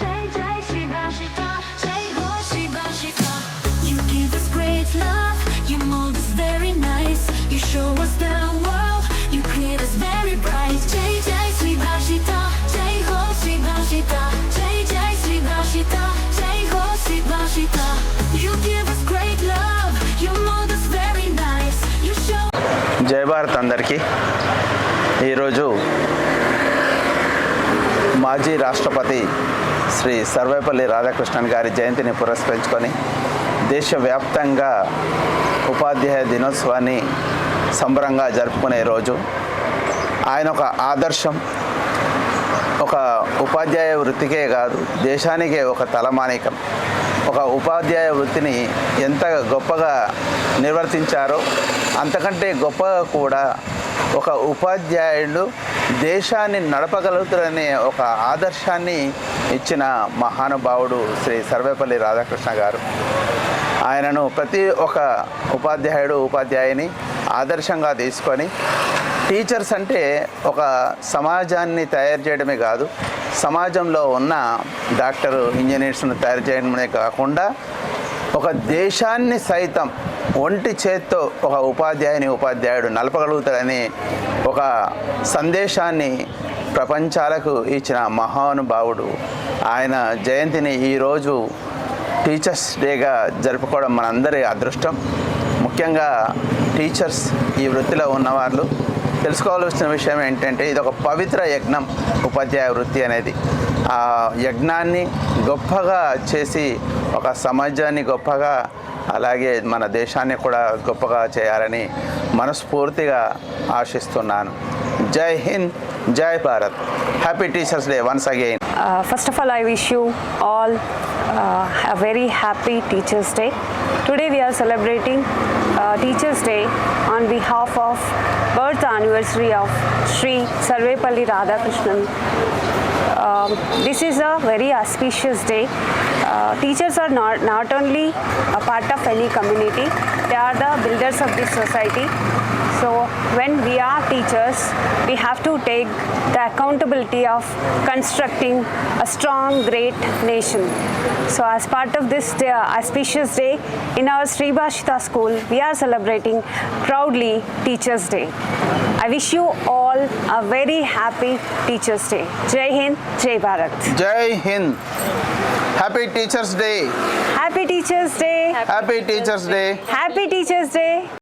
Jai Jai Shiva Shiva, Jai Ho Shiva Shiva. You give us great love, you mold us very nice. You show us the world, you create us very bright. Jai Jai Shiva Shiva, Jai Ho Shiva Shiva, Jai Jai Shiva Shiva, Jai Ho Shiva Shiva. You give us great love, you mold us very nice. You show జై భారత్ అందరికీ ఈరోజు మాజీ రాష్ట్రపతి శ్రీ సర్వేపల్లి రాధాకృష్ణన్ గారి జయంతిని పురస్కరించుకొని దేశవ్యాప్తంగా ఉపాధ్యాయ దినోత్సవాన్ని సంబరంగా జరుపుకునే రోజు. ఆయన ఒక ఆదర్శం ఒక ఉపాధ్యాయ వృత్తికే కాదు దేశానికే ఒక తలమానికం. ఒక ఉపాధ్యాయ వృత్తిని ఎంత గొప్పగా నిర్వర్తించారో అంతకంటే గొప్పగా కూడా ఒక ఉపాధ్యాయుడు దేశాన్ని నడపగలుగుతారనే ఒక ఆదర్శాన్ని ఇచ్చిన మహానుభావుడు శ్రీ సర్వేపల్లి రాధాకృష్ణ గారు. ఆయనను ప్రతి ఒక్క ఉపాధ్యాయుడు ఉపాధ్యాయుని ఆదర్శంగా తీసుకొని టీచర్స్ అంటే ఒక సమాజాన్ని తయారు చేయడమే కాదు సమాజంలో ఉన్న డాక్టర్ ఇంజనీర్స్ను తయారు చేయడమే కాకుండా ఒక దేశాన్ని సైతం ఒంటి చేత్తో ఒక ఉపాధ్యాయుని ఉపాధ్యాయుడు నలపగలుగుతాడని ఒక సందేశాన్ని ప్రపంచాలకు ఇచ్చిన మహానుభావుడు. ఆయన జయంతిని ఈరోజు టీచర్స్ డేగా జరుపుకోవడం మనందరి అదృష్టం. ముఖ్యంగా టీచర్స్ ఈ వృత్తిలో ఉన్నవాళ్ళు. తెలుసుకోవాల్సిన విషయం ఏంటంటే ఇది ఒక పవిత్ర యజ్ఞం ఉపాధ్యాయ వృత్తి అనేది. ఆ యజ్ఞాన్ని గొప్పగా చేసి ఒక సమాజాన్ని గొప్పగా అలాగే మన దేశాన్ని కూడా గొప్పగా చేయాలని మనస్ఫూర్తిగా ఆశిస్తున్నాను. జై హింద్ జై Bharat. Happy teachers day once again first of all I wish you all very happy teachers day today we are celebrating teachers day on behalf of birth anniversary of Shri Sarvepalli Radhakrishnan this is a very auspicious day Uh, teachers are not, not only a part of any community, they are the builders of this society. So when we are teachers, we have to take the accountability of constructing a strong, great nation. So as part of this day, auspicious day, in our Sri Bhashita school, we are celebrating proudly Teachers' Day. I wish you all a very happy Teachers' Day. Jai Hind, Jai Bharat. Jai Hind. Happy teachers day Happy Teachers' Day. Happy teachers day Happy Teachers' Day.